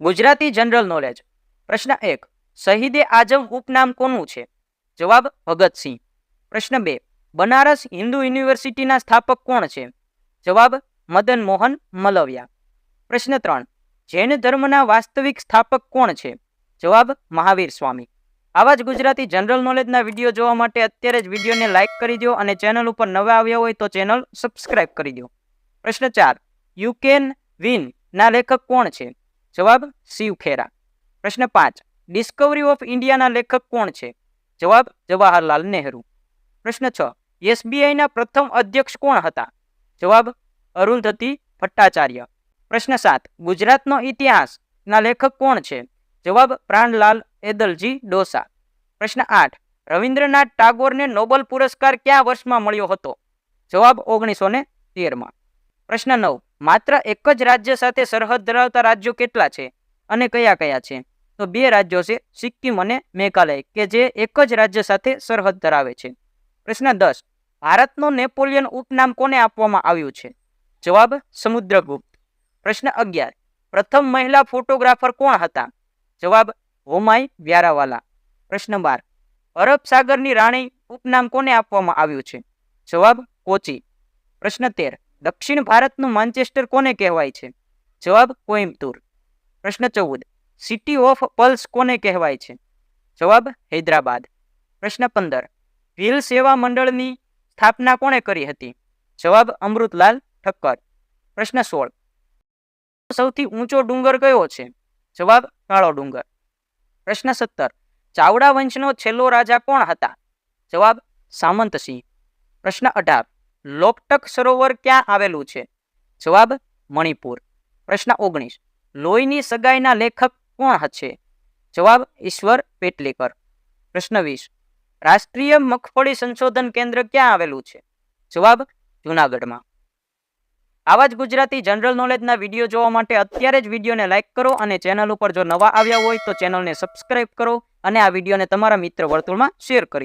Gujarati general knowledge. પ્રશ્ન એક, શહીદે આઝમ ઉપનામ કોનું છે? જવાબ, ભગતસિંહ. પ્રશ્ન બે, બનારસ હિન્દુ યુનિવર્સિટીના સ્થાપક કોણ છે? જવાબ, મદન મોહન મલવિયા. પ્રશ્ન ત્રણ, જૈન ધર્મના વાસ્તવિક સ્થાપક કોણ છે? જવાબ, મહાવીર સ્વામી. આવા જ ગુજરાતી જનરલ નોલેજના વીડિયો જોવા માટે અત્યારે જ વિડીયોને લાઇક કરી દો અને ચેનલ ઉપર નવા આવ્યા હોય તો ચેનલ સબસ્ક્રાઇબ કરી દો. પ્રશ્ન ચાર, યુ કેન વિન ના લેખક કોણ છે? જવાબ શિવ ખેરા. પ્રશ્ન પાંચ ડિસ્કવરી ઓફ ઇન્ડિયાના લેખક કોણ છે? જવાબ જવાહરલાલ નહેરુ. પ્રશ્ન છ, એસબીઆઈના પ્રથમ અધ્યક્ષ કોણ હતા? જવાબ અરુંધતી ભટ્ટાચાર્ય. પ્રશ્ન સાત, ગુજરાતનો ઇતિહાસના લેખક કોણ છે? જવાબ પ્રાણલાલ એદલજી ડોસા. પ્રશ્ન આઠ, રવિન્દ્રનાથ ટાગોરને નોબલ પુરસ્કાર કયા વર્ષમાં મળ્યો હતો? જવાબ ઓગણીસો ને તેરમાં. પ્રશ્ન નવ માત્ર એક જ રાજ્ય સાથે સરહદ ધરાવતા રાજ્યો કેટલા છે અને કયા કયા છે? તો બે રાજ્યો છે, સિક્કિમ અને મેઘાલય, કે જે એક જ રાજ્ય સાથે સરહદ ધરાવે છે. પ્રશ્ન દસ, ભારતનું નેપોલિયન ઉપનામ કોને આપવામાં આવ્યું છે? જવાબ, સમુદ્રગુપ્ત. પ્રશ્ન અગિયાર, પ્રથમ મહિલા ફોટોગ્રાફર કોણ હતા? જવાબ, હોમાઈ વ્યારાવાલા. પ્રશ્ન બાર, અરબ સાગરની રાણી ઉપનામ કોને આપવામાં આવ્યું છે? જવાબ, કોચી. પ્રશ્ન તેર દક્ષિણ ભારતનું માન્ચેસ્ટર કોને કહેવાય છે? જવાબ કોઇમ્બતુર. પ્રશ્ન ચૌદ. સિટી ઓફ પલ્સ કોને કહેવાય છે? જવાબ હૈદરાબાદ. પ્રશ્ન પંદર. ભીલ સેવા મંડળની સ્થાપના કોણે કરી હતી? જવાબ અમૃતલાલ ઠક્કર. પ્રશ્ન સોળ. સૌથી ઊંચો ડુંગર કયો છે? જવાબ કાળો ડુંગર. પ્રશ્ન સત્તર. ચાવડા વંશનો છેલ્લો રાજા કોણ હતા? જવાબ સામંતસિંહ. પ્રશ્ન અઢાર. લોકટક સરોવર ક્યાં આવેલું છે? જવાબ, મણિપુર. પ્રશ્ન ઓગણીસ. લોહીની સગાઈના લેખક કોણ છે જવાબ, ઈશ્વર પેટલીકર. પ્રશ્ન વીસ. રાષ્ટ્રીય મગફળી સંશોધન કેન્દ્ર ક્યાં આવેલું છે? જવાબ, જુનાગઢમાં. આવા જ ગુજરાતી જનરલ નોલેજના વીડિયો જોવા માટે અત્યારે જ વિડીયોને લાઇક કરો અને ચેનલ ઉપર જો નવા આવ્યા હોય તો ચેનલને સબસ્ક્રાઇબ કરો અને આ વિડીયોને તમારા મિત્ર વર્તુળમાં શેર કરી દો.